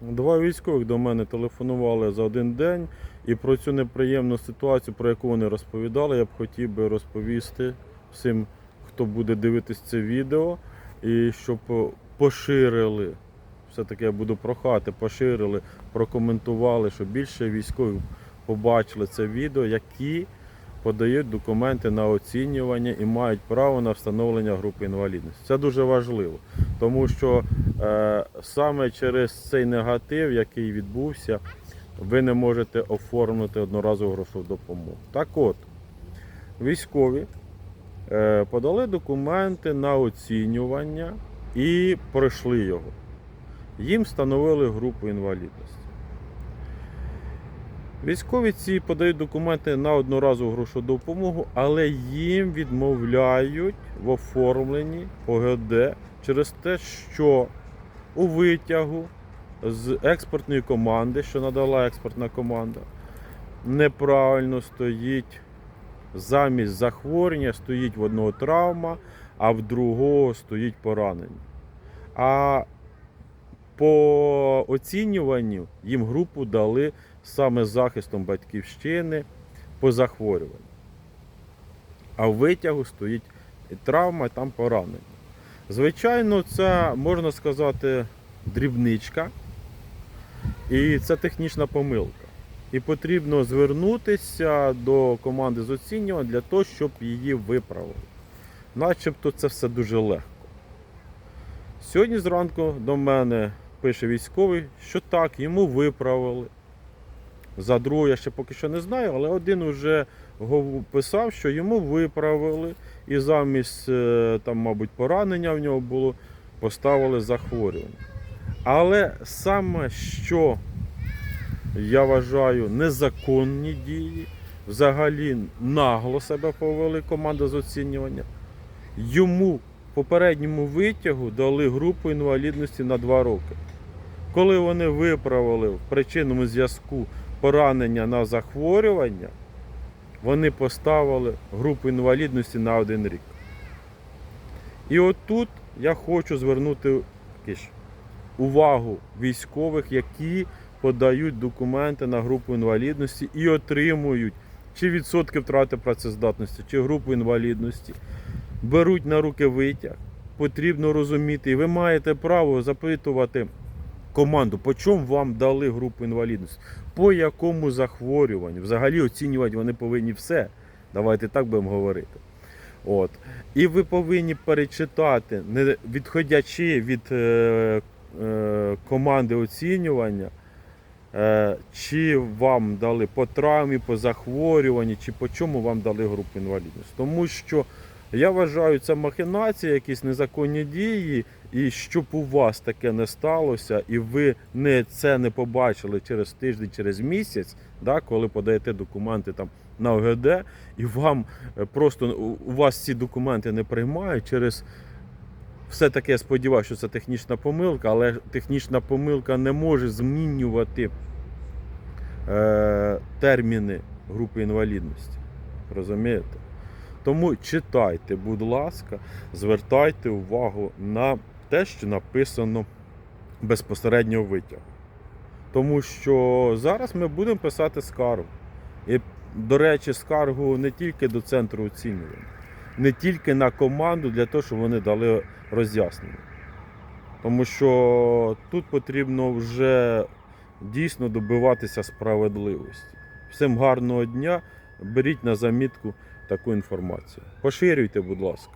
Два військових до мене телефонували за один день, і про цю неприємну ситуацію, про яку вони розповідали, я б хотів би розповісти всім, хто буде дивитись це відео, і щоб поширили. Все-таки я буду прохати, поширили, прокоментували, щоб більше військових побачили це відео, які подають документи на оцінювання і мають право на встановлення групи інвалідності. Це дуже важливо, тому що е, саме через цей негатив, який відбувся, ви не можете оформити одноразову грошову допомогу. Так от, військові е, подали документи на оцінювання і пройшли його. Їм встановили групу інвалідності. Військові ці подають документи на одноразову грошову допомогу, але їм відмовляють в оформленні ОГД через те, що у витягу з експортної команди, що надала експортна команда, неправильно стоїть замість захворювання, стоїть в одного травма, а в другого стоїть поранення. А по оцінюванню їм групу дали саме захистом батьківщини по захворюванню. А в витягу стоїть травма, і там поранення. Звичайно, це можна сказати дрібничка, і це технічна помилка. І потрібно звернутися до команди з оцінювання для того, щоб її виправили. Начебто це все дуже легко. Сьогодні зранку до мене пише військовий, що так, йому виправили. За другого я ще поки що не знаю, але один уже писав, що йому виправили, і замість е, там, мабуть, поранення в нього було, поставили захворювання. Але саме що я вважаю незаконні дії, взагалі нагло себе повели команда з оцінювання. Йому попередньому витягу дали групу інвалідності на 2 роки. Коли вони виправили в причинному зв'язку поранення на захворювання, вони поставили групу інвалідності на один рік. І отут я хочу звернути увагу військових, які подають документи на групу інвалідності і отримують чи відсотки втрати працездатності, чи групу інвалідності, беруть на руки витяг. Потрібно розуміти, і ви маєте право запитувати команду, по чому вам дали групу інвалідності, по якому захворюванню. Взагалі оцінювати вони повинні все. Давайте так будемо говорити. От. І ви повинні перечитати, не відходячи від е, е, команди оцінювання, е, чи вам дали по травмі, по захворюванні, чи по чому вам дали групу інвалідності. Тому що я вважаю, це махінація, якісь незаконні дії, і щоб у вас таке не сталося, і ви не, це не побачили через тиждень, через місяць, да, коли подаєте документи там на ОГД, і вам е, просто у вас ці документи не приймають через. Все-таки я сподіваюся, що це технічна помилка, але технічна помилка не може змінювати е, терміни групи інвалідності. Розумієте? Тому читайте, будь ласка, звертайте увагу на те, що написано безпосередньо витягу. Тому що зараз ми будемо писати скаргу. І, до речі, скаргу не тільки до центру оцінювання, не тільки на команду для того, щоб вони дали роз'яснення. Тому що тут потрібно вже дійсно добиватися справедливості. Всім гарного дня, беріть на замітку таку інформацію. Поширюйте, будь ласка.